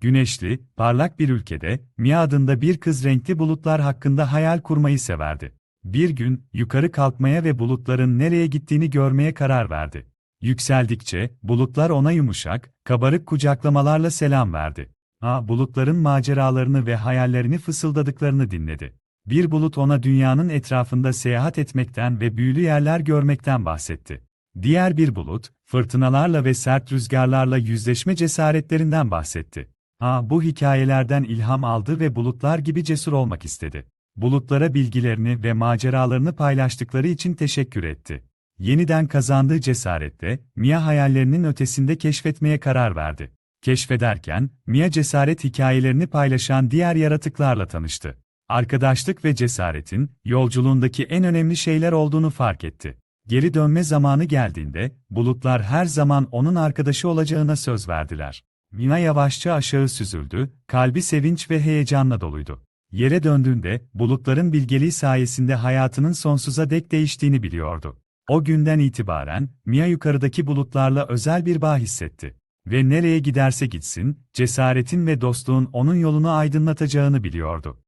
Güneşli, parlak bir ülkede, Mia adında bir kız renkli bulutlar hakkında hayal kurmayı severdi. Bir gün, yukarı kalkmaya ve bulutların nereye gittiğini görmeye karar verdi. Yükseldikçe, bulutlar ona yumuşak, kabarık kucaklamalarla selam verdi. A, bulutların maceralarını ve hayallerini fısıldadıklarını dinledi. Bir bulut ona dünyanın etrafında seyahat etmekten ve büyülü yerler görmekten bahsetti. Diğer bir bulut, fırtınalarla ve sert rüzgarlarla yüzleşme cesaretlerinden bahsetti. A, bu hikayelerden ilham aldı ve bulutlar gibi cesur olmak istedi. Bulutlara bilgilerini ve maceralarını paylaştıkları için teşekkür etti. Yeniden kazandığı cesaretle, Mia hayallerinin ötesinde keşfetmeye karar verdi. Keşfederken, Mia cesaret hikayelerini paylaşan diğer yaratıklarla tanıştı. Arkadaşlık ve cesaretin, yolculuğundaki en önemli şeyler olduğunu fark etti. Geri dönme zamanı geldiğinde, bulutlar her zaman onun arkadaşı olacağına söz verdiler. Mia yavaşça aşağı süzüldü, kalbi sevinç ve heyecanla doluydu. Yere döndüğünde, bulutların bilgeliği sayesinde hayatının sonsuza dek değiştiğini biliyordu. O günden itibaren, Mia yukarıdaki bulutlarla özel bir bağ hissetti. Ve nereye giderse gitsin, cesaretin ve dostluğun onun yolunu aydınlatacağını biliyordu.